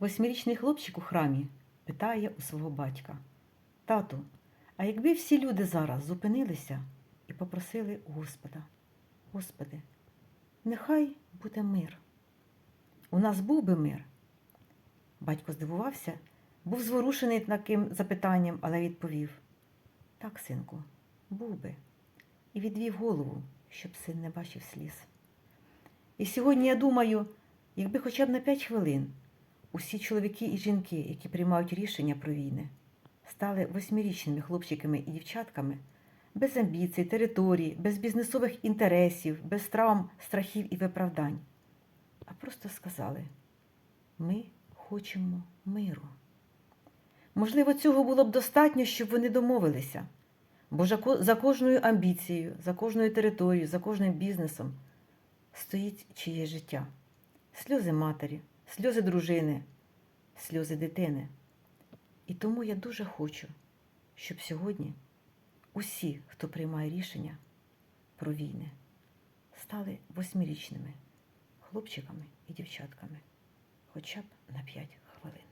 Восьмирічний хлопчик у храмі питає у свого батька: Тату, а якби всі люди зараз зупинилися і попросили Господа, Господи, нехай буде мир. У нас був би мир. Батько здивувався, був зворушений таким запитанням, але відповів: Так, синку, був би. І відвів голову, щоб син не бачив сліз. І сьогодні я думаю, якби хоча б на п'ять хвилин усі чоловіки і жінки, які приймають рішення про війни, стали восьмирічними хлопчиками і дівчатками, без амбіцій, територій, без бізнесових інтересів, без травм, страхів і виправдань, а просто сказали: ми хочемо миру. Можливо, цього було б достатньо, щоб вони домовилися. Бо за кожною амбіцією, за кожною територією, за кожним бізнесом стоїть чиє життя. Сльози матері, сльози дружини, сльози дитини. І тому я дуже хочу, щоб сьогодні усі, хто приймає рішення про війни, стали восьмирічними хлопчиками і дівчатками хоча б на 5 хвилин.